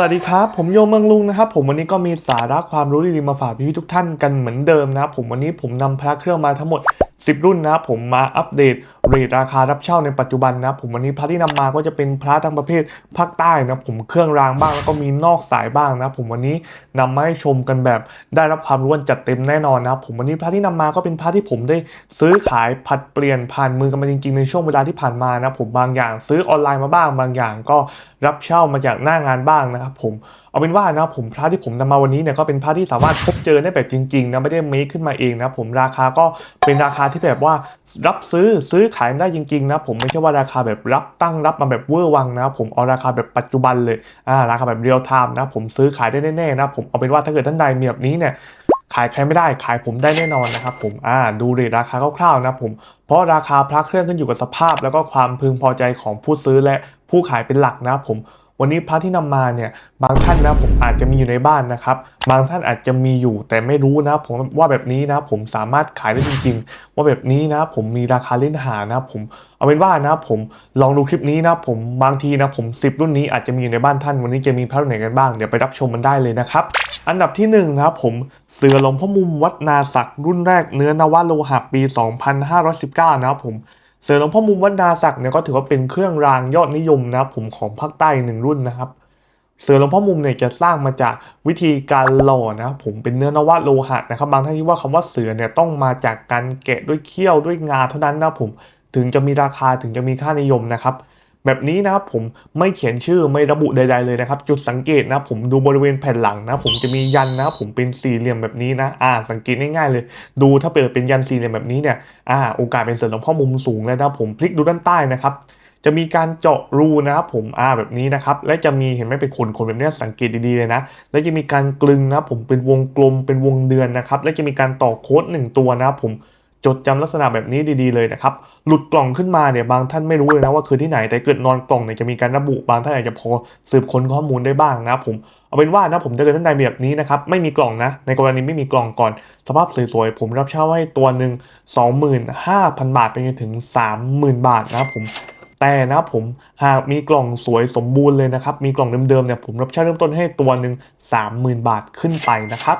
วัสดีครับ ผมโยมเมืองลุงนะครับ ผมวันนี้ก็มีสาระความรู้ดีๆมาฝากพี่ๆทุกท่านกันเหมือนเดิมนะครับผมวันนี้ผมนำพระเครื่องมาทั้งหมด 10 รุ่นนะครับผมมาอัปเดต เรทราคารับเช่าในปัจจุบันนะผมวันนี้พระที่นำมาก็จะเป็นพระทั้งประเภทภาคใต้นะผมเครื่องรางบ้างแล้วก็มีนอกสายบ้างนะผมวันนี้นำมาให้ชมกันแบบได้รับความรู้กันจัดเต็มแน่นอนนะผมวันนี้พระที่นำมาก็เป็นพระที่ผมได้ซื้อขายผัดเปลี่ยนผ่านมือกันมาจริงๆในช่วงเวลาที่ผ่านมานะผมบางอย่างซื้อออนไลน์มาบ้างบางอย่างก็รับเช่ามาจากหน้างานบ้างนะครับผม เอาเป็นว่านะผมพระที่ผมนำมาวันนี้เนี่ยก็เป็นพระที่สามารถพบเจอได้แบบจริงๆนะไม่ได้เมคขึ้นมาเองนะผมราคาก็เป็นราคาที่แบบว่ารับซื้อซื้อขายได้จริงๆนะผมไม่ใช่ว่าราคาแบบรับตั้งรับมาแบบเวอร์วังนะ ผมเอาราคาแบบปัจจุบันเลยอ่าราคาแบบเรียลไทม์นะผมซื้อขายได้แน่ๆนะผมเอาเป็นว่าถ้าเกิดท่านใดมีแบบนี้เนี่ยขายใครไม่ได้ขายผมได้แน่นอนนะครับผมอ่าดูเรทราคาคร่าวๆนะผมเพราะราคาพระเครื่องขึ้นอยู่กับสภาพ แล้วก็ความพึงพอใจของผู้ซื้อและผู้ขายเป็นหลักนะผม วันนี้พระที่นำมาเนี่ยบางท่านนะผมอาจจะมีอยู่ในบ้านนะครับ บางท่านอาจจะมีอยู่แต่ไม่รู้นะผมว่าแบบนี้นะผมสามารถขายได้จริง ๆ ว่าแบบนี้นะผมมีราคาเล่นหานะผมเอาเป็นว่านะผมลองดูคลิปนี้นะผมบางทีนะผม 10 รุ่นนี้อาจจะมีอยู่ในบ้านท่าน วันนี้จะมีพระไหนกันบ้างเดี๋ยวไปรับชมมันได้เลยนะครับอันดับที่หนึ่งนะครับผมเสือหลวงพ่อมุมวัดนาศักรุ่นแรกเนื้อนวโลหะปี 2519 นะครับผม เสือหลวงพ่อมุมวัดนาศักดิ์เนี่ยก็ถือว่าเป็นเครื่องรางยอดนิยมนะครับผมของภาคใต้หนึ่งรุ่นนะครับ เสือหลวงพ่อมุมเนี่ยจะสร้างมาจากวิธีการหล่อนะครับผมเป็นเนื้อนวโลหะนะครับบางท่านคิดว่าคำว่าเสือเนี่ยต้องมาจากการแกะด้วยเขี้ยวด้วยงาเท่านั้นนะผมถึงจะมีราคาถึงจะมีค่านิยมนะครับ แบบนี้นะครับผมไม่เขียนชื่อไม่ระบุใด ๆเลยนะครับ จุดสังเกตนะผมดูบริเวณแผ่นหลังนะ ผมจะมียันนะ ผมเป็นสี่เหลี่ยมแบบนี้นะ อ่า สังเกตง่ายๆเลย ดูถ้าเปิดเป็นยันสี่เหลี่ยมแบบนี้เนี่ยอ่าโอกาสเป็นเสือหลวงพ่อมุมสูงแล้วนะผมพลิกดูด้านใต้นะครับจะมีการเจาะรูนะครับผมอ่าแบบนี้นะครับ และจะมีเห็นไหมเป็นขนขนแบบนี้สังเกตดีๆเลยนะ และจะมีการกลึงนะผมเป็นวงกลมเป็นวงเดือนนะครับ และจะมีการต่อโค้ดหนึ่งตัวนะครับผม จดจำลักษณะแบบนี้ดีๆเลยนะครับ หลุดกล่องขึ้นมาเนี่ยบางท่านไม่รู้เลยนะว่าคือที่ไหน แต่เกิดนอนกล่องเนี่ยจะมีการระบุบางท่านอาจจะพอสืบค้นข้อมูลได้บ้างนะครับผม เอาเป็นว่านะผมถ้าเกิดท่านใดแบบนี้นะครับไม่มีกล่องนะ ในกรณีไม่มีกล่องก่อน สภาพสวยๆผมรับเช่าให้ตัวหนึ่ง25,000 บาทไปจนถึง 30,000 บาทนะครับผมแต่นะครับผมหากมีกล่องสวยสมบูรณ์เลยนะครับ มีกล่องเดิมๆเนี่ยผมรับเช่าเริ่มต้นให้ตัวหนึ่ง30,000 บาทขึ้นไปนะครับ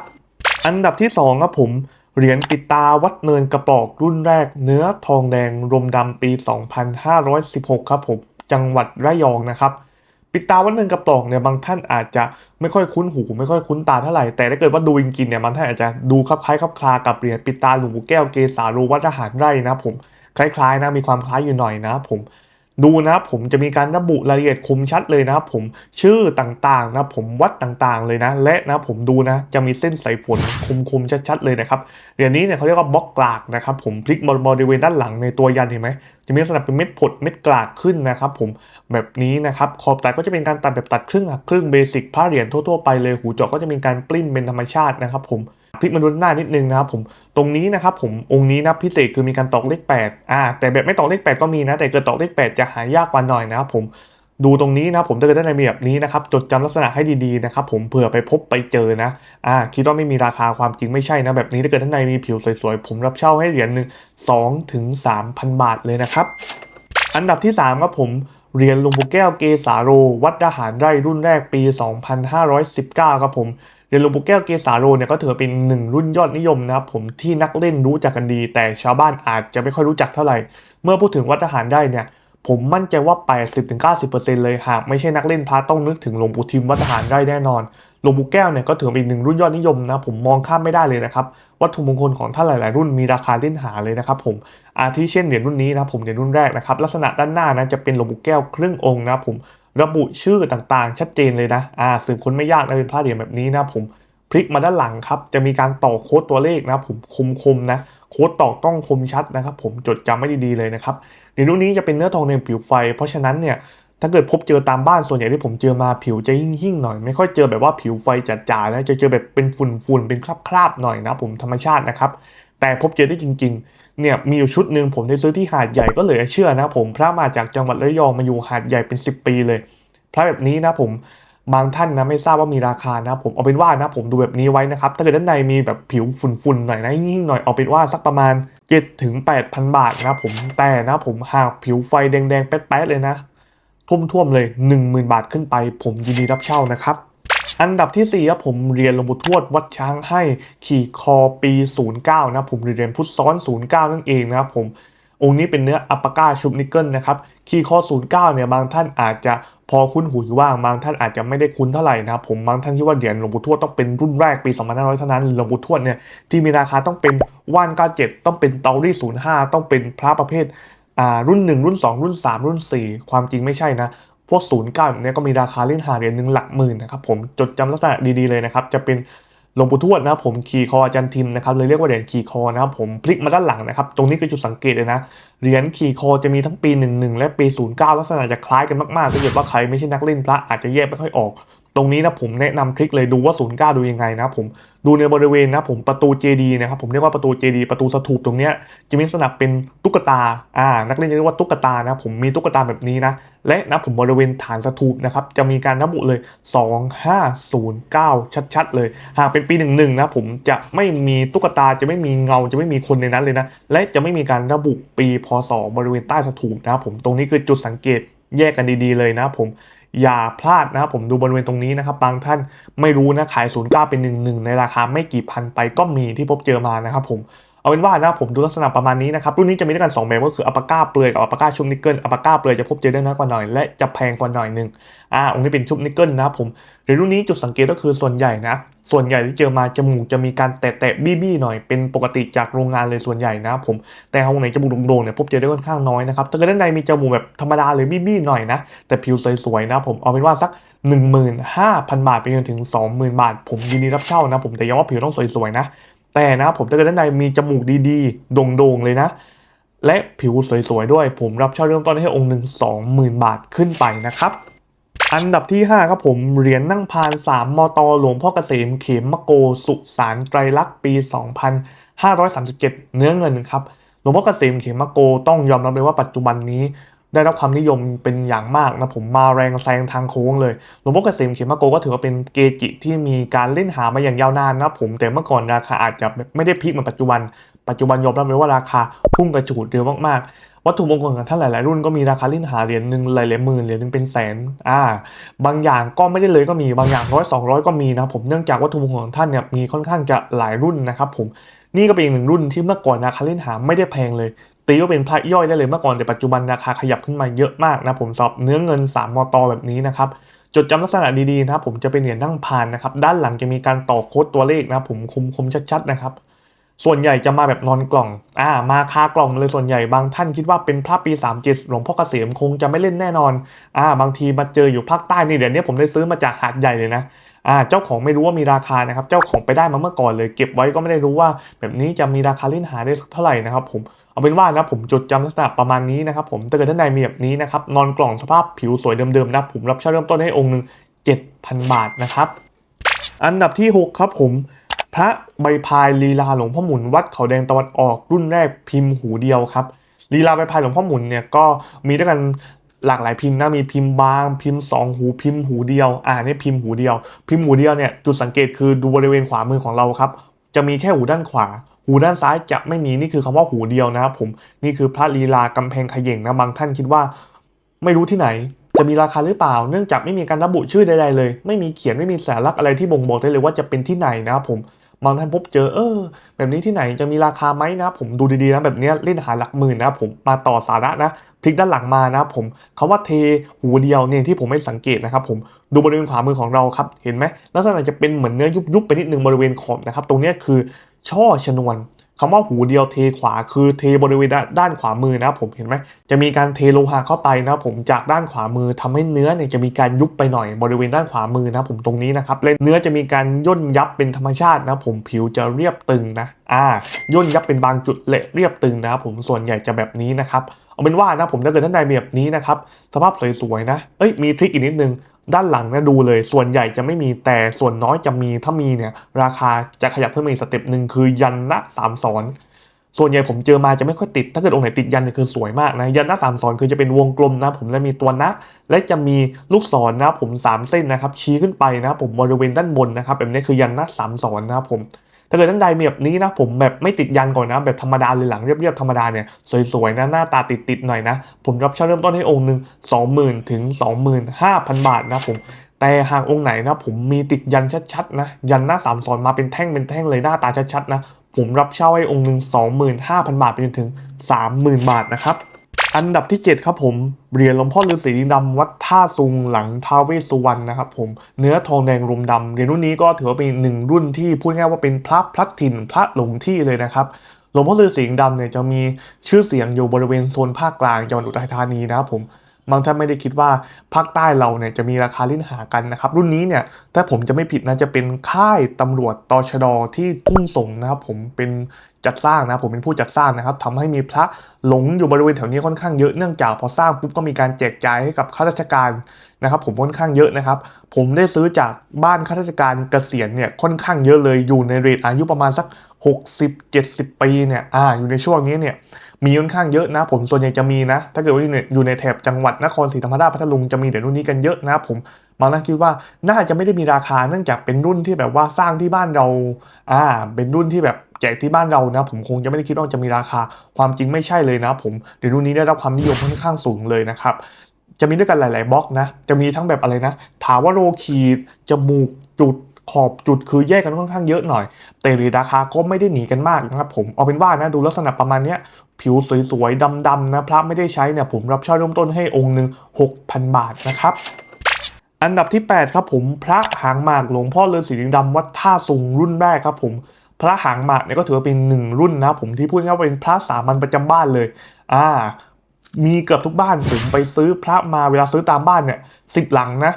อันดับที่2ครับผม เหรียญปิดตาวัดเนินกระปอกรุ่นแรกเนื้อทองแดงรมดำปี 2516 ครับผมจังหวัดระยองนะครับ ปิดตาวัดเนินกระปอกเนี่ยบางท่านอาจจะไม่ค่อยคุ้นหู ไม่ค่อยคุ้นตาเท่าไหร่แต่ถ้าเกิดว่าดูจริงๆเนี่ยบางท่านอาจจะดูคลับคล้ายคลับคลากับเหรียญปิดตาหลวงปู่แก้วเกษารูวัดทหารไร่นะผมคล้ายๆนะมีความคล้ายอยู่หน่อยนะผม ดูนะครับผมจะมีการระบุรายละเอียดคมชัดเลยนะครับผมชื่อต่างๆนะผมวัดต่างๆเลยนะ และนะผมดูนะจะมีเส้นสายฝนคมๆชัดๆเลยนะครับเหรียญนี้เนี่ยเขาเรียกว่าบล็อกกลากนะครับผมพลิกบริเวณด้านหลังในตัวยันเห็นไหมจะมีลักษณะเป็นเม็ดผดเม็ดกลากขึ้นนะครับผมแบบนี้นะครับขอบตัดก็จะเป็นการตัดแบบตัดครึ่งครึ่งเบสิกผ้าเหรียญทั่วๆไปเลยหูเจาะก็จะมีการปลิ้นเป็นธรรมชาตินะครับผม พลิกมาดูหน้านิดนึงนะครับผมตรงนี้นะครับผมองค์นี้นะพิเศษคือมีการตอกเลข8อ่าแต่แบบไม่ตอกเลข 8 ก็มีนะ แต่เกิดตอกเลข 8 จะหายากกว่าหน่อยนะครับผมดูตรงนี้นะผมถ้าเกิดได้ในแบบนี้นะครับจดจำลักษณะให้ดีๆนะครับผมเผื่อไปพบไปเจอนะอ่าคิดว่าไม่มีราคาความจริงไม่ใช่นะแบบนี้ถ้าเกิดท่านใดมีผิวสวยๆ ผมรับเช่าให้เหรียญหนึ่งสองถึงสามพันบาทเลยนะครับ อันดับที่3ครับผมเหรียญหลวงปู่แก้วเกสาโร วัดทหารไร่รุ่นแรกปี 2519 ครับผม เหรียญหลวงปู่แก้วเกสาโรเนี่ยก็ถือเป็นหนึ่งรุ่นยอดนิยมนะครับผมที่นักเล่นรู้จักกันดี แต่ชาวบ้านอาจจะไม่ค่อยรู้จักเท่าไหร่ เมื่อพูดถึงวัดทหารไร่เนี่ยผมมั่นใจว่า 80-90%เลยหากไม่ใช่นักเล่นพาต้องนึกถึงหลวงปู่ทิมวัดทหารไร่แน่นอนหลวงปู่แก้วเนี่ยก็ถือเป็นหนึ่งรุ่นยอดนิยมนะผมมองข้ามไม่ได้เลยนะครับวัตถุมงคลของท่านหลาย ๆ รุ่นมีราคาเล่นหาเลยนะครับผมอาทิเช่นเหรียญรุ่นนี้นะผมเหรียญรุ่นแรกนะครับลักษณะด้านหน้านะจะเป็นหลวงปู่แก้วครึ่งองค์นะผม ระบุชื่อต่างๆ ชัดเจนเลยนะอ่าสืบค้นไม่ยากนะเป็นพระเหรียญแบบนี้นะผมพลิกมาด้านหลังครับ จะมีการต่อโค้ดตัวเลขนะผมคมๆนะ โค้ดต่อกล้องคมชัดนะครับ ผมจดจำไม่ดีๆเลยนะครับเหรียญรุ่นนี้จะเป็นเนื้อทองในผิวไฟ เพราะฉะนั้นเนี่ยถ้าเกิดพบเจอตามบ้านส่วนใหญ่ที่ผมเจอมาผิวจะหิ่งๆหน่อย ไม่ค่อยเจอแบบว่าผิวไฟจ๋าๆนะจะเจอแบบเป็นฝุ่นๆเป็นคราบๆหน่อยนะผมธรรมชาตินะครับ แต่พบเจอได้จริง ๆ เนี่ยมีอยู่ชุดหนึ่งผมได้ซื้อที่หาดใหญ่ก็เลยเชื่อนะ ผมพระมาจากจังหวัดระยองมาอยู่หาดใหญ่เป็น 10 ปีเลย พระแบบนี้นะผมบางท่านนะไม่ทราบว่ามีราคานะผมเอาเป็นว่านะผมดูแบบนี้ไว้นะครับ ถ้าเกิดด้านในมีแบบผิวฝุ่นๆหน่อยนะยิ่งๆหน่อยเอาเป็นว่าสักประมาณ7ถึง8,000 บาทนะผมแต่นะผมหากผิวไฟแดงๆแป๊ดๆเลยนะท่วมๆเลย 10,000 บาทขึ้นไป ผมยินดีรับเช่านะครับ อันดับที่4ครับผมเรียนลงปู่ทวดวัดช้างให้ขี่คอปี 09 นะผมเรียนพุทธซ้อน 09 นั่นเองนะครับผมองค์นี้เป็นเนื้ออัปปาก้าชุบนิกเกิลนะครับคีย์คอ09 เนี่ยบางท่านอาจจะพอคุ้นหูอยู่บ้างบางท่านอาจจะไม่ได้คุ้นเท่าไหร่นะครับผมบางท่านคิดว่าเหรียญหลวงปู่ทวดต้องเป็นรุ่นแรกปี 2500 เท่านั้นหลวงปู่ทวดเนี่ยที่มีราคาต้องเป็นว่าน 97 ต้องเป็นเตารี่ 05 ต้องเป็นพระประเภทอ่ารุ่น 1 รุ่น 2 รุ่น 3 รุ่น 4 ความจริงไม่ใช่นะ พวก09แบบนี้ก็มีราคาเล่นหาเหรียญหนึ่งหลักหมื่นนะครับผมจดจำลักษณะดีๆเลยนะครับจะเป็นหลวงปู่ทวดนะครับผมขี่คออาจารย์ทิมนะครับเลยเรียกว่าเหรียญขี่คอนะครับผมพลิกมาด้านหลังนะครับ ตรงนี้คือจุดสังเกตเลยนะเหรียญขี่คอจะมีทั้งปี 11 และปี 09 ลักษณะจะคล้ายกันมากๆถ้าเกิดว่าใครไม่ใช่นักเล่นพระอาจจะแยกไม่ค่อยออก ตรงนี้นะผมแนะนำทริคเลยดูว่า09ดูยังไงนะผมดูในบริเวณนะผมประตูเจดีนะครับผมเรียกว่าประตูเจดีประตูสถูปตรงเนี้ยจะมีลักษณะเป็นตุ๊กตาอ่านักเล่นจะเรียกว่าตุ๊กตานะผมมีตุ๊กตาแบบนี้นะและนะผมบริเวณฐานสถูปนะครับจะมีการระบุเลย 2509 ชัดๆ เลย หากเป็นปี 11นะผมจะไม่มีตุ๊กตาจะไม่มีเงาจะไม่มีคนในนั้นเลยนะและจะไม่มีการระบุปีพศบริเวณใต้สถูปนะครับผมตรงนี้คือจุดสังเกตแยกกันดีๆเลยนะผม อย่าพลาดนะครับผมดูบริเวณตรงนี้นะครับบางท่านไม่รู้นะขาย0 9เป็นหนึ่งในราคาไม่กี่พันไปก็มีที่พบเจอมานะครับผม เอาเป็นว่านะผมดูลักษณะประมาณนี้นะครับ รุ่นนี้จะมีด้วยกัน 2 แบบก็คืออัปาก้าเปลือยกับอัปาก้าชุบนิกเกิลอัปาก้าเปลือยจะพบเจอได้น้อยกว่าหน่อย และจะแพงกว่าหน่อยหนึงอ่าองค์นี้เป็นชุบนิกเกิลนะครับผมในรุ่นนี้จุดสังเกตก็คือส่วนใหญ่นะ ส่วนใหญ่ที่เจอมาจมูกจะมีการแตะๆบี้ๆหน่อยเป็นปกติจากโรงงานเลยส่วนใหญ่นะผมแต่องค์ไหนจมูกโด่งๆเนี่ยพบเจอได้ค่อนข้างน้อยนะครับถ้าเกิดด้านในมีจมูกแบบธรรมดาเลยบี้ๆหน่อยนะแต่ผิวสวยๆนะ ผมเอาเป็นว่าสัก15,000 บาทไปจนถึง 20,000 บาท ผมยินดีรับเช่านะผมแต่ย้ำว่าผิวต้องสวยๆนะ แต่นะผมถ้าเกิดด้านในมีจมูกดีๆ โด่งๆเลยนะ และผิวสวยๆด้วย ผมรับเช่าเริ่มต้นให้องค์หนึ่ง20,000 บาทขึ้นไปนะครับอันดับที่ 5 ครับผม เหรียญนั่งพาน 3 มต หลวงพ่อเกษมเขมมะโก สุสานไตรลักษณ์ปี 2537 เนื้อเงินครับ หลวงพ่อเกษมเขมมะโกต้องยอมรับเลยว่าปัจจุบันนี้ ได้รับความนิยมเป็นอย่างมากนะผมมาแรงแซงทางโค้งเลยหลวงพ่อเกษมเขมโกก็ถือว่าเป็นเกจิที่มีการเล่นหามาอย่างยาวนานนะผมแต่เมื่อก่อนราคาอาจจะไม่ได้พีคเหมือนปัจจุบัน ปัจจุบันยอมรับเลยว่าราคาพุ่งกระฉูดเร็วมากๆ วัตถุมงคลของท่านหลาย ๆ รุ่นก็มีราคาเล่นหาเหรียญหนึ่งหลายๆหมื่นเหรียญหนึ่งเป็นแสนอ่าบางอย่างก็ไม่ได้เลยก็มีบางอย่างร้อยสองร้อยก็มีนะผมเนื่องจากวัตถุมงคลของท่านเนี่ยมีค่อนข้างจะหลายรุ่นนะครับผมนี่ก็เป็นอีกหนึ่งรุ่นที่เมื่อก่อนราคาเล่นหาไม่ได้แพงเลย ตีว่าเป็นพระย่อยได้เลยเมื่อก่อนแต่ปัจจุบันราคาขยับขึ้นมาเยอะมากนะผมสอบเนื้อเงิน 3 มตแบบนี้นะครับจดจำลักษณะดีๆนะครับผมจะเป็นเหรียญนั่งพานนะครับด้านหลังจะมีการต่อโค้ดตัวเลขนะผมคมคมชัดๆนะครับส่วนใหญ่จะมาแบบนอนกล่อง อ่า มาคากล่องเลยส่วนใหญ่บางท่านคิดว่าเป็นพระปี 37 หลวงพ่อเกษมคงจะไม่เล่นแน่นอน อ่า บางทีมาเจออยู่ภาคใต้นี่เดี๋ยวนี้ผมได้ซื้อมาจากหาดใหญ่เลยนะ อ่าเจ้าของไม่รู้ว่ามีราคานะครับ เจ้าของไปได้มาเมื่อก่อนเลย เก็บไว้ก็ไม่ได้รู้ว่า แบบนี้จะมีราคาเล่นหาได้เท่าไหร่นะครับ ผมเอาเป็นว่านะผมจดจำลักษณะประมาณนี้นะครับ ผมถ้าเกิดท่านใดมีแบบนี้นะครับนอนกล่องสภาพผิวสวยเดิมๆนะผมรับเช่าเริ่มต้นให้องค์หนึ่ง7,000 บาทนะครับ อันดับที่ 6 ครับผม พระใบพายลีลาหลวงพ่อหมุนวัดเขาแดงตะวันออกรุ่นแรกพิมพ์หูเดียวครับลีลาใบพายหลวงพ่อหมุนเนี่ยก็มีด้วยกัน หลากหลายพิมพ์นะมีพิมพ์บาง พิมพ์สองหูพิมพ์หูเดียว อ่านี่พิมพ์หูเดียว พิมพ์หูเดียวเนี่ยจุดสังเกตคือดูบริเวณขวามือของเราครับ จะมีแค่หูด้านขวา หูด้านซ้ายจะไม่มีนี่คือคำว่าหูเดียวนะครับผมนี่คือพระลีลากำแพงขย่งนะบางท่านคิดว่า ไม่รู้ที่ไหน จะมีราคาหรือเปล่า เนื่องจากไม่มีการระบุชื่อใดๆเลย ไม่มีเขียนไม่มีสัญลักอะไรที่บ่งบอกได้เลยว่าจะเป็นที่ไหนนะครับผมบางท่านพบเจอเออ แบบนี้ที่ไหนจะมีราคาไหมนะผมดูดีๆนะแบบนี้เล่นหาหลักหมื่นนะผมมาต่อสาระนะ พลิกด้านหลังมานะครับผมคำว่าเทหูเดียวเนี่ยที่ผมไม่สังเกตนะครับผมดูบริเวณขวามือของเราครับเห็นไหมลักษณะจะเป็นเหมือนเนื้อยุบๆไปนิดนึงบริเวณขอบนะครับ ตรงนี้คือช่อชนวนคำว่าหูเดียวเทขวาคือเทบริเวณด้านขวามือนะครับผมเห็นไหมจะมีการเทโลหะเข้าไปนะครับผมจากด้านขวามือทำให้เนื้อเนี่ยจะมีการยุบไปหน่อยบริเวณด้านขวามือนะครับผมตรงนี้นะครับและเนื้อจะมีการย่นยับเป็นธรรมชาตินะผมผิวจะเรียบตึงนะอ่าย่นยับเป็นบางจุดและเรียบตึงนะครับผมส่วนใหญ่จะแบบนี้นะครับ เอาเป็นว่านะผมถ้าเกิดท่านใดมีแบบนี้นะครับสภาพสวยๆนะเอ้ยมีทริคอีกนิดนึงด้านหลังนะดูเลย ส่วนใหญ่จะไม่มีแต่ส่วนน้อยจะมีถ้ามีเนี่ยราคาจะขยับเพิ่มอีกสเต็ปหนึ่งคือยันนะสามสอนส่วนใหญ่ผมเจอมาจะไม่ค่อยติด ถ้าเกิดองค์ไหนติดยันเนี่ยคือสวยมากนะ ยันหน้าสามสอนคือจะเป็นวงกลมนะผมและมีตัวนะและจะมีลูกศรนนะผมสามเส้นนะครับชี้ขึ้นไปนะผมบริเวณด้านบนนะครับแบบนี้คือยันหน้าสามสอนนะครับผม ถ้าเกิดท่านใดมีแบบนี้นะผมแบบไม่ติดยันก่อนนะ แบบธรรมดาเลยหลังเรียบๆธรรมดาเนี่ยสวยๆนะหน้าตาติดๆหน่อยนะ ผมรับเช่าเริ่มต้นให้องค์หนึ่ง20,000ถึง25,000 บาทนะผมแต่หากองค์ไหนนะผมมีติดยันชัดๆนะยันหน้าสามสอนมาเป็นแท่งเป็นแท่งเลยหน้าตาชัดๆนะผมรับเช่าให้องค์หนึ่ง25,000 บาทไปจนถึง 30,000 บาทนะครับ อันดับที่ 7 ครับผมเหรียญหลวงพ่อฤาษีลิงดำวัดท่าซุงหลังท้าวเวสุวรรณนะครับผมเนื้อทองแดงรมดำเหรียญรุ่นนี้ก็ถือว่าเป็นหนึ่งรุ่นที่พูดง่ายว่าเป็นพระพลัดถิ่นพระหลงที่เลยนะครับหลวงพ่อฤาษีลิงดำเนี่ยจะมีชื่อเสียงอยู่บริเวณโซนภาคกลางจังหวัดอุทัยธานีนะครับผม บางท่านไม่ได้คิดว่าภาคใต้เราเนี่ยจะมีราคาลิ้นหากันนะครับ รุ่นนี้เนี่ยถ้าผมจะไม่ผิดนะจะเป็นค่ายตำรวจตชดที่ทุ่งสงนะครับผมเป็นจัดสร้างนะผมเป็นผู้จัดสร้างนะครับทำให้มีพระหลงอยู่บริเวณแถวนี้ค่อนข้างเยอะเนื่องจากพอสร้างปุ๊บก็มีการแจกจ่ายให้กับข้าราชการนะครับผมค่อนข้างเยอะนะครับ ผมได้ซื้อจากบ้านข้าราชการเกษียณเนี่ยค่อนข้างเยอะเลยอยู่ในเรทอายุประมาณสัก 60-70 ปีเนี่ยอ่าอยู่ในช่วงนี้เนี่ย มีค่อนข้างเยอะนะ ผมส่วนใหญ่จะมีนะ ถ้าเกิดว่าอยู่ในแถบจังหวัดนครศรีธรรมราชพัทลุงจะมีเดี๋ยวรุ่นนี้กันเยอะนะผมบางท่านคิดว่าน่าจะไม่ได้มีราคาเนื่องจากเป็นรุ่นที่แบบว่าสร้างที่บ้านเราอ่าเป็นรุ่นที่แบบแจกที่บ้านเรานะ ผมคงจะไม่ได้คิดว่าจะมีราคา ความจริงไม่ใช่เลยนะ ผมเดี๋ยวรุ่นนี้ได้รับความนิยมค่อนข้างสูงเลยนะครับจะมีด้วยกันหลาย ๆบล็อกนะ จะมีทั้งแบบอะไรนะถาวโรขีดจมูกจุด ขอบจุดคือแยกกันค่อนข้างเยอะหน่อย แต่รีราคาก็ไม่ได้หนีกันมากนะครับผมเอาเป็นว่านะดูลักษณะประมาณเนี้ยผิวสวยๆดำๆนะพระไม่ได้ใช้เนี่ยผมรับเช่าเริ่มต้นให้องค์หนึ่ง6,000 บาทนะครับอันดับที่ 8 ครับผมพระหางหมากหลวงพ่อฤาษีลิงดำวัดท่าซุงรุ่นแรกครับผมพระหางหมากเนี่ยก็ถือว่าเป็นหนึ่งรุ่นนะผมที่พูดง่ายๆว่าเป็นพระสามัญประจำบ้านเลย อ่า มีเกือบทุกบ้านผมไปซื้อพระมาเวลาซื้อตามบ้านเนี่ยสิบหลังนะ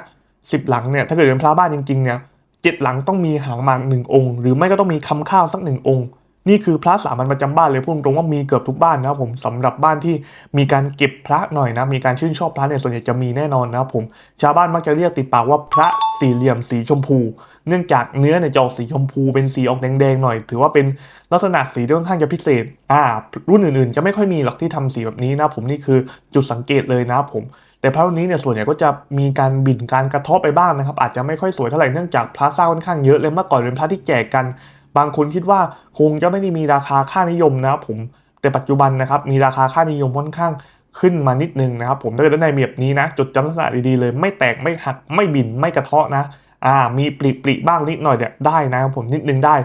สิบหลังเนี่ยถ้าเกิดเป็นพระบ้านจริงๆเนี่ย เจ็ดหลังต้องมีหางหมากหนึ่งองค์ หรือไม่ก็ต้องมีคำข้าวสักหนึ่งองค์ นี่คือพระสามัญประจำบ้านเลยพูดตรงว่ามีเกือบทุกบ้านนะครับผมสำหรับบ้านที่มีการเก็บพระหน่อยนะ มีการชื่นชอบพระเนี่ยส่วนใหญ่จะมีแน่นอนนะครับผมชาวบ้านมักจะเรียกติดปากว่าพระสี่เหลี่ยมสีชมพู เนื่องจากเนื้อเนี่ยจะออกสีชมพู เป็นสีออกแดงๆหน่อย ถือว่าเป็นลักษณะสีที่ค่อนข้างจะพิเศษ อ่า รุ่นอื่นๆ จะไม่ค่อยมีหรอกที่ทำสีแบบนี้นะผมนี่คือจุดสังเกตเลยนะครับผม แต่พระนี้เนี่ยส่วนใหญ่ก็จะมีการบินการกระทบไปบ้างนะครับ อาจจะไม่ค่อยสวยเท่าไหร่เนื่องจากพระสร้าค่อนข้างเยอะเลยเมื่อก่อนเป็นพระที่แจกกัน บางคนคิดว่าคงจะไม่ได้มีราคาค่านิยมนะครับผมแต่ปัจจุบันนะครับมีราคาค่านิยมค่อนข้างขึ้นมานิดนึงนะครับผมถ้าเกิดด้านในมีแบบนี้นะจดจำลักษณะดีๆเลย ไม่แตกไม่หักไม่บินไม่กระเทาะนะอ่ามีปริปริบ้างนิดหน่อยเนี่ยได้นะครับผมนิดนึงได้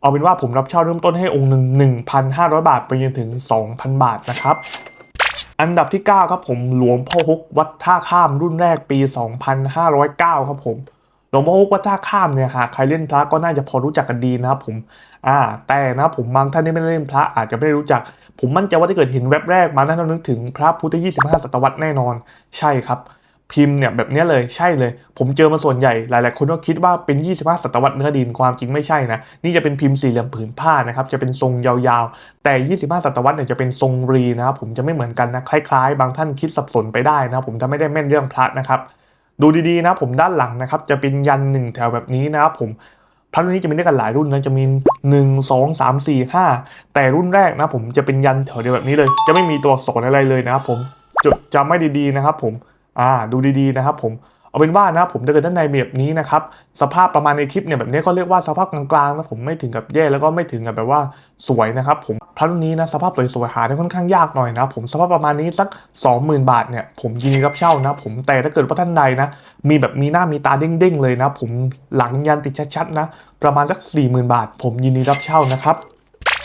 เอาเป็นว่าผมรับเช่าเริ่มต้นให้องค์หนึ่ง1,500 บาทไปจนถึง 2,000 บาทนะครับ อันดับที่ 9 ครับผมหลวงพ่อฮกวัดท่าข้ามรุ่นแรกปี 2509 ครับผมหลวงพ่อฮกวัดท่าข้ามเนี่ยหากใครเล่นพระก็น่าจะพอรู้จักกันดีนะครับผมอ่าแต่นะผมบางท่านที่ไม่ได้เล่นพระอาจจะไม่ได้รู้จัก ผมมั่นใจว่าถ้าเกิดเห็นแว็บแรกมาท่านต้องนึกถึงพระพุทธ25ศตวรรษแน่นอน ใช่ครับ พิมพ์เนี่ยแบบนี้เลยใช่เลย ผมเจอมาส่วนใหญ่หลาย ๆ คนก็คิดว่าเป็น 25 ศตวรรษเนื้อดินความจริงไม่ใช่นะ นี่จะเป็นพิมพ์สี่เหลี่ยมผืนผ้านะครับ จะเป็นทรงยาวๆ แต่ 25 ศตวรรษเนี่ยจะเป็นทรงรีนะครับผมจะไม่เหมือนกันนะคล้ายๆ บางท่านคิดสับสนไปได้นะผมจะไม่ได้แม่นเรื่องพระนะครับ ดูดีๆนะผมด้านหลังนะครับจะเป็นยันหนึ่งแถวแบบนี้นะครับผมพระรุ่นนี้จะมีด้วยกันหลายรุ่นนะจะมี 1 2 3 4 5 แต่รุ่นแรกนะผมจะเป็นยันแถวเดียวแบบนี้เลย จะไม่มีตัวอักษรอะไรเลยนะครับผมจดจำไม่ดีๆนะครับผม อ่าดูดีๆนะครับผมเอาเป็นว่านะผมถ้าเกิดด้านในแบบนี้นะครับสภาพประมาณในคลิปเนี่ยแบบนี้ก็เรียกว่าสภาพกลางๆนะผมไม่ถึงกับแย่แล้วก็ไม่ถึงกับแบบว่าสวยนะครับผมพระรุ่นนี้นะสภาพสวยๆหาได้ค่อนข้างยากหน่อยนะผมสภาพประมาณนี้สัก 20,000 บาทเนี่ยผมยินดีรับเช่านะผมแต่ถ้าเกิดว่าท่านใดนะมีแบบมีหน้ามีตาเด้งๆเลยนะผมหลังยันติดชัดๆนะประมาณสัก 40,000 บาท ผมยินดีรับเช่านะครับ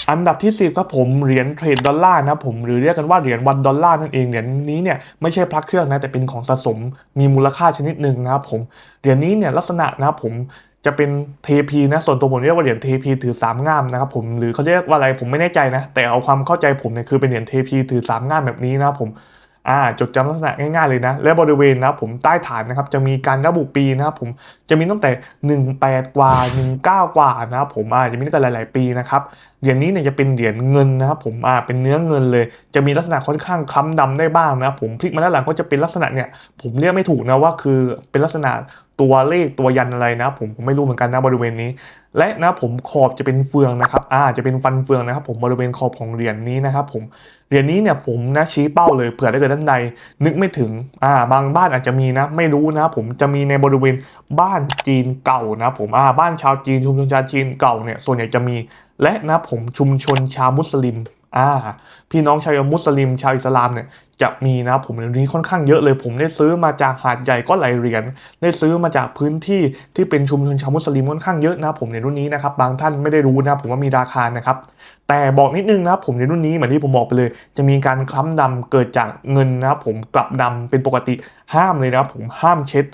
อันดับที่ 10ครับผมเหรียญเทรดดอลลาร์นะผมหรือเรียกกันว่าเหรียญวันดอลลาร์นั่นเองเหรียญนี้เนี่ยไม่ใช่พระเครื่องนะแต่เป็นของสะสมมีมูลค่าชนิดหนึ่งนะครับผมเหรียญนี้เนี่ยลักษณะนะผมจะเป็นเทพีนะส่วนตัวผมเรียกว่าเหรียญเทพีถือสามง่ามนะครับผมหรือเขาเรียกว่าอะไรผมไม่แน่ใจนะ แต่เอาความเข้าใจผมเนี่ยคือเป็นเหรียญเทพีถือสามง่ามแบบนี้นะครับผม อ่าจดจำลักษณะง่ายๆเลยนะ และบริเวณนะผมใต้ฐานนะครับจะมีการระบุปีนะครับผมจะมีตั้งแต่ 18 กว่า 19 กว่านะครับผมอ่าจะมีตั้งแต่หลาย ๆ ปีนะครับเหรียญนี้เนี่ยจะเป็นเหรียญเงินนะครับผมอ่าเป็นเนื้อเงินเลย จะมีลักษณะค่อนข้างคล้ำดำได้บ้างนะครับผมพลิกมาด้านหลังก็จะเป็นลักษณะเนี่ยผมเรียกไม่ถูกนะว่าคือเป็นลักษณะ ตัวเลขตัวยันอะไรนะ ผมผมไม่รู้เหมือนกันนะบริเวณนี้ และนะผมขอบจะเป็นเฟืองนะครับอ่าจะเป็นฟันเฟืองนะครับ ผมบริเวณขอบของเหรียญนี้นะครับผมเหรียญนี้เนี่ยผมนะชี้เป้าเลยเผื่อได้เกิดท่านใดนึกไม่ถึงอ่าบางบ้านอาจจะมีนะ ไม่รู้นะ ผมจะมีในบริเวณบ้านจีนเก่านะ ผมอ่าบ้านชาวจีนชุมชนชาวจีนเก่าเนี่ยส่วนใหญ่จะมี และนะผมชุมชนชาวมุสลิม อ่าพี่น้องชาวมุสลิมชาวอิสลามเนี่ยจะมีนะครับผมในนี้ค่อนข้างเยอะเลย ผมได้ซื้อมาจากหาดใหญ่ก็หลายเหรียญได้ซื้อมาจากพื้นที่ที่เป็นชุมชนชาวมุสลิมค่อนข้างเยอะนะผมในรุ่นนี้นะครับบางท่านไม่ได้รู้นะผมว่ามีราคานะครับแต่บอกนิดนึงนะผมในรุ่นนี้เหมือนที่ผมบอกไปเลย จะมีการคล้ำดำเกิดจากเงินนะผมกลับดำเป็นปกติห้ามเลยนะผมห้ามเช็ด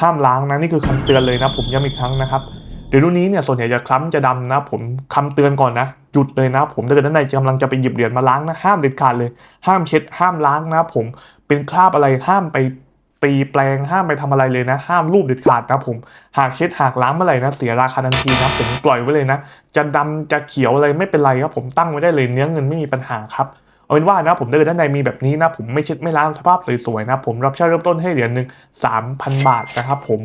ห้ามล้างนะนี่คือคำเตือนเลยนะผมย้ำอีกครั้งนะครับ เดี๋ยวรุ่นนี้เนี่ยส่วนใหญ่จะคล้ำจะดำนะ ผมคำเตือนก่อนนะหยุดเลยนะ ผมถ้าเกิดท่านใดกำลังจะไปหยิบเหรียญมาล้างนะห้ามเด็ดขาดเลย ห้ามเช็ดห้ามล้างนะ ผมเป็นคราบอะไรห้ามไปตีแปลงห้ามไปทำอะไรเลยนะ ห้ามรูปเด็ดขาดนะผมหากเช็ดหากล้างเมื่อไหร่นะเสียราคาทันทีนะผมปล่อยไว้เลยนะ จะดำจะเขียวอะไรไม่เป็นไรครับผมตั้งไว้ได้เลยเนื้อเงินไม่มีปัญหาครับเอาเป็นว่านะผมถ้าเกิดด้านในมีแบบนี้นะ ผมไม่เช็ดไม่ล้างสภาพสวยๆนะ ผมรับเช่าเริ่มต้นให้เหรียญหนึ่ง3,000 บาทนะครับผม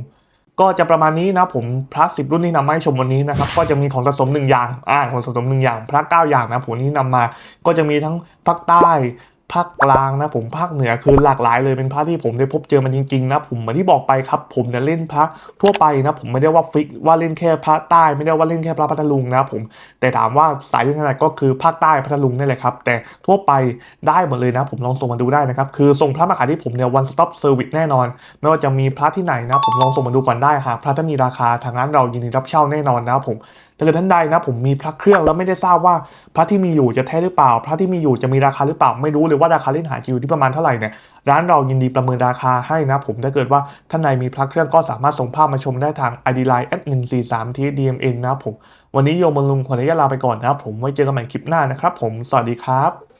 ก็จะประมาณนี้นะผมพระสิบรุ่นที่นำมาให้ชมวันนี้นะครับก็จะมีของสะสมหนึ่งอย่างอ่าของสะสมหนึ่งอย่างพระเก้าอย่างนะผมที่นำมาก็จะมีทั้งภาคใต้ ภาคกลางนะผมภาคเหนือคือหลากหลายเลยเป็นพระที่ผมได้พบเจอมันจริงๆนะผมเหมือนที่บอกไปครับผมเนี่ยเล่นพระทั่วไปนะผมไม่ได้ว่าฟิกว่าเล่นแค่พระใต้ไม่ได้ว่าเล่นแค่พระพัทลุงนะผมแต่ถามว่าสายที่ถนัดก็คือภาคใต้พัทลุงนี่แหละครับแต่ทั่วไปได้หมดเลยนะผมลองส่งมาดูได้นะครับคือส่งพระมาขายที่ผมเนี่ย one stop service แน่นอน ไม่ว่าจะมีพระที่ไหนนะผมลองส่งมาดูก่อนได้หากพระถ้ามีราคาทางร้านเรายินดีรับเช่าแน่นอนนะผมถ้าเกิดท่านใดนะผมมีพระเครื่องแล้วไม่ได้ทราบว่าพระที่มีอยู่จะแท้หรือเปล่า พระที่มีอยู่จะมีราคาหรือเปล่าไม่รู้เลยว่าราคาเล่นหาจะอยู่ที่ประมาณเท่าไหร่เนี่ยร้านเรายินดีประเมินราคาให้นะผมถ้าเกิดว่าท่านใดมีพระเครื่องก็สามารถส่งภาพมาชมได้ทาง ID Line at 1 4 3 t d m n นะครับผมวันนี้โยมลุงขออนุญาตลาไปก่อนนะครับผมไว้เจอกันใหม่คลิปหน้านะครับผมสวัสดีครับ